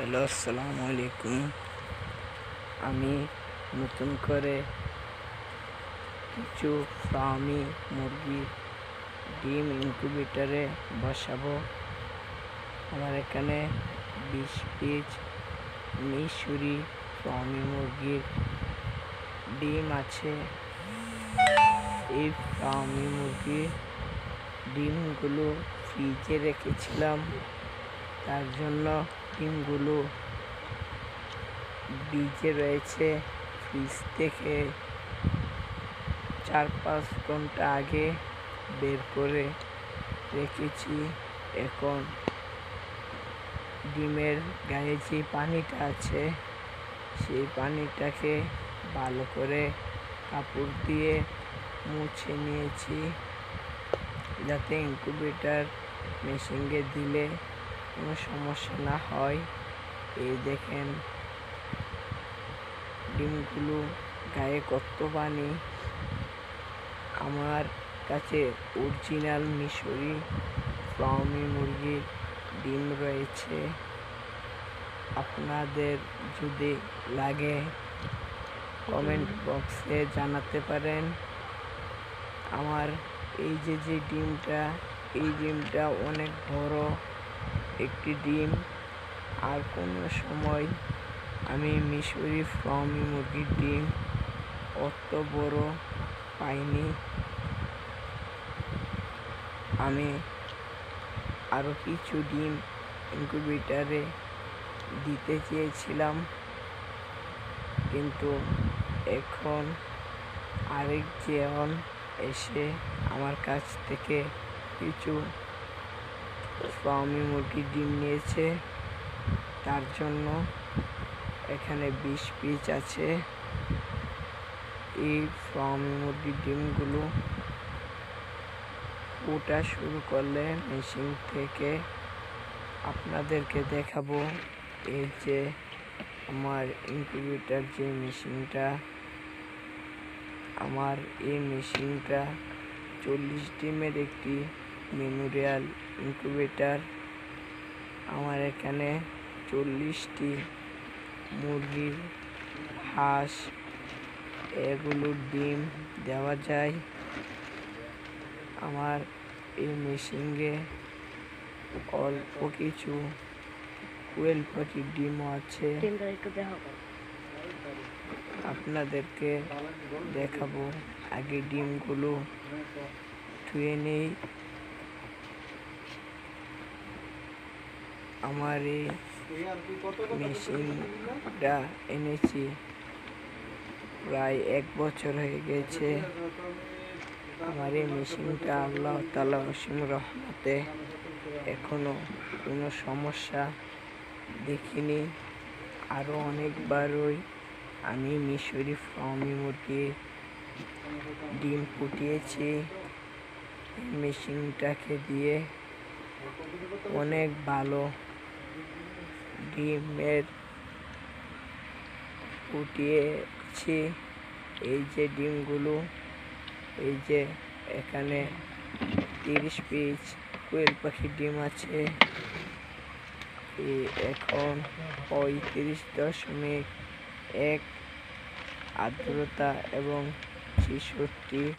Hello, আসসালামু আলাইকুম। আমি নতুন করে কিছু ফার্মি মুরগি ডিম ইনকিউবেটারে বসাবো। আমার এখানে বিশ পিস মিশরি ফার্মি মুরগির ডিম আছে। এই ফার্মি মুরগির ডিমগুলো ফ্রিজে রেখেছিলাম। তার জন্য ডিমগুলো বীজে রয়েছে। ফ্রিজ থেকে চার পাঁচ ঘণ্টা আগে বের করে রেখেছি। এখন ডিমের গায়ে যে পানিটা আছে, সেই পানিটাকে ভালো করে কাপড় দিয়ে মুছে নিয়েছি। যাতে ইনকুবেটার মেশিনকে দিলে কোনো সমস্যা না হয়। এই দেখেন, ডিমগুলো গায়ে কত পানি আমার কাছে অরিজিনাল মিশরি ফার্মি মুরগির ডিম রয়েছে। আপনাদের যদি লাগে কমেন্ট বক্সে জানাতে পারেন। আমার এই যে যে ডিমটা, এই ডিমটা অনেক বড়। একটি ডিম আর কোনো সময় আমি মিশরি ফার্মি মুরগির ডিম অত বড় পাইনি। আমি আরও কিছু ডিম ইনকিউবেটারে দিতে চেয়েছিলাম, কিন্তু এখন আরেক আরেকজন এসে আমার কাছ থেকে কিছু ফার্মি মুরগির ডিম নিয়েছে। তার জন্য এখানে বিশ পিস আছে। এই ফার্মি মুরগির ডিমগুলো ওটা শুরু করলে মেশিন থেকে আপনাদেরকে দেখাবো। এই যে আমার ইনকিউবেটার যে মেশিনটা, আমার এই মেশিনটা চল্লিশ ডিমের একটি মেমোরিয়াল ইনকিউবেটার। আমার এখানে চল্লিশটি মুরগির হাঁস এগুলোর ডিম দেওয়া যায়। আমার এই মেশিনে অল্প কিছু কোয়েল পাখির ডিমও আছে। আপনাদেরকে দেখাবো। আগে ডিমগুলো ধুয়ে নেই। আমার এই মেশিনটা এনেছি। প্রায় এক বছর হয়ে গেছে আমার এই মেশিনটা আল্লাহ তালা অসীম রহমতে এখনও কোনো সমস্যা দেখিনি। আরও অনেকবারই আমি মিশরি ফার্মি মুরগি ডিম ফুটিয়েছি। মেশিনটাকে দিয়ে অনেক ভালো ডিমের ফুটিয়েছি। এই যে ডিমগুলো, এই যে এখানে তিরিশ পিস কোয়েল পাখির ডিম আছে। এখন পঁয়ত্রিশ দশমিক এক আর্দ্রতা এবং ছেষট্টি